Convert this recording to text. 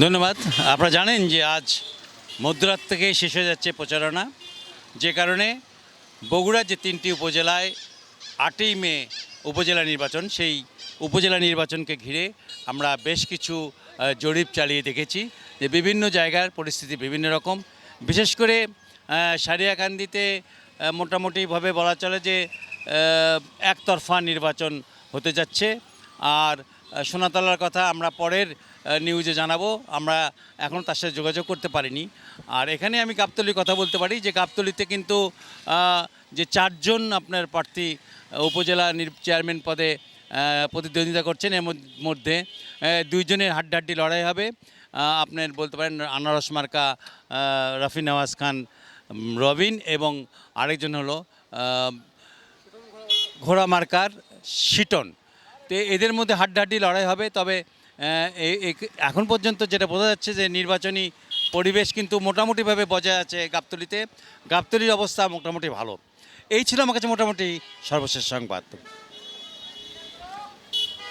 ধন্যবাদ। আপনারা জানেন যে আজ মধ্যরাত থেকে শেষ হয়ে যাচ্ছে প্রচারণা। যে কারণে বগুড়ার যে তিনটি উপজেলায় আটই মে উপজেলা নির্বাচন, সেই উপজেলা নির্বাচনকে ঘিরে আমরা বেশ কিছু জরিপ চালিয়ে দেখেছি যে বিভিন্ন জায়গার পরিস্থিতি বিভিন্ন রকম। বিশেষ করে সারিয়াকান্দিতে মোটামুটিভাবে বলা চলে যে একতরফা নির্বাচন হতে যাচ্ছে। আর সোনাতলার কথা আমরা পরের নিউজে জানাব। আমরা এখন তার সাথে যোগাযোগ করতে পারিনি। আর এখানে আমি গাবতলির কথা বলতে পারি যে গাবতলিতে কিন্তু যে চারজন আপনার প্রার্থী উপজেলা চেয়ারম্যান পদে প্রতিদ্বন্দ্বিতা করছেন, এর মধ্যে দুইজনের হাড্ডাহাড্ডি লড়াই হবে। আপনার বলতে পারেন আনারস মার্কা রফি নওয়াজ খান রবিন এবং আরেকজন হলো ঘোড়া মার্কার শিটন। তো এদের মধ্যে হাড্ডাহাড্ডি লড়াই হবে, তবে এখন পর্যন্ত যেটা বোঝা যাচ্ছে যে নির্বাচনী পরিবেশ কিন্তু মোটামুটিভাবে বজায় আছে গাবতলিতে। গাবতলির অবস্থা মোটামুটি ভালো। এই ছিল আমার কাছে মোটামুটি সর্বশেষ সংবাদ।